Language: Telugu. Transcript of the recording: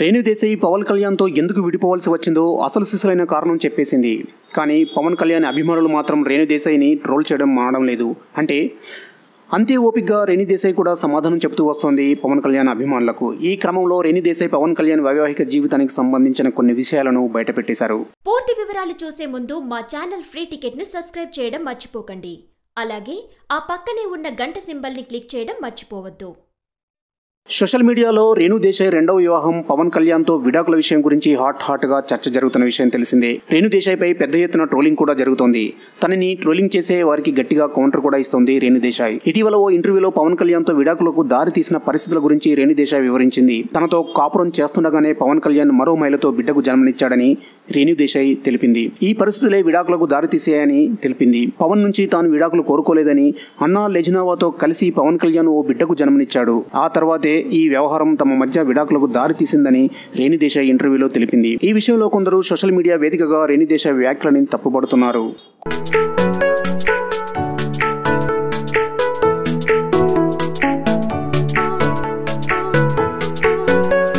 రేణు దేశాయి పవన్ కళ్యాణ్తో ఎందుకు విడిపోవాల్సి వచ్చిందో అసలు సిసలైన కారణం చెప్పేసింది. కానీ పవన్ కళ్యాణ్ అభిమానులు మాత్రం రేణు దేశాయిని ట్రోల్ చేయడం మానడం లేదు. అంటే అంతే ఓపిక్గా రేణిదేసాయ్ కూడా సమాధానం చెప్తూ వస్తోంది పవన్ కళ్యాణ్ అభిమానులకు. ఈ క్రమంలో రేణు దేశాయి పవన్ కళ్యాణ్ వైవాహిక జీవితానికి సంబంధించిన కొన్ని విషయాలను బయటపెట్టేశారు. పూర్తి వివరాలు చూసే ముందు మా ఛానల్ ఫ్రీ టికెట్ను సబ్స్క్రైబ్ చేయడం మర్చిపోకండి. అలాగే ఆ పక్కనే ఉన్న గంట సింబల్ని క్లిక్ చేయడం మర్చిపోవద్దు. సోషల్ మీడియాలో రేణు దేశాయ్ రెండవ వివాహం పవన్ కళ్యాణ్తో విడాకుల విషయం గురించి హాట్ హాట్గా చర్చ జరుగుతున్న విషయం తెలిసిందే. రేణు దేశాయ్పై పెద్ద ఎత్తున ట్రోలింగ్ కూడా జరుగుతోంది. తనని ట్రోలింగ్ చేసే వారికి గట్టిగా కౌంటర్ కూడా ఇస్తోంది రేణు దేశాయ్. ఇటీవల ఓ ఇంటర్వ్యూలో పవన్ కళ్యాణ్తో విడాకులకు దారి తీసిన పరిస్థితుల గురించి రేణు దేశాయ్ వివరించింది. తనతో కాపురం చేస్తుండగానే పవన్ కళ్యాణ్ మరో మహిళతో బిడ్డకు జన్మనిచ్చాడని రేణు దేశాయ్ తెలిపింది. ఈ పరిస్థితులే విడాకులకు దారితీసాయని తెలిపింది. పవన్ నుంచి తాను విడాకులు కోరుకోలేదని అన్నా లెజినావాతో కలిసి పవన్ కళ్యాణ్ ఓ బిడ్డకు జన్మనిచ్చాడు. ఆ తర్వాతే ఈ వ్యవహారం తమ మధ్య విడాకులకు దారి తీసిందని రేణుదేశాయ్ ఇంటర్వ్యూలో తెలిపింది. ఈ విషయంలో కొందరు సోషల్ మీడియా వేదికగా రేణుదేశాయ్ వ్యాఖ్యలని తప్పుపడుతున్నారు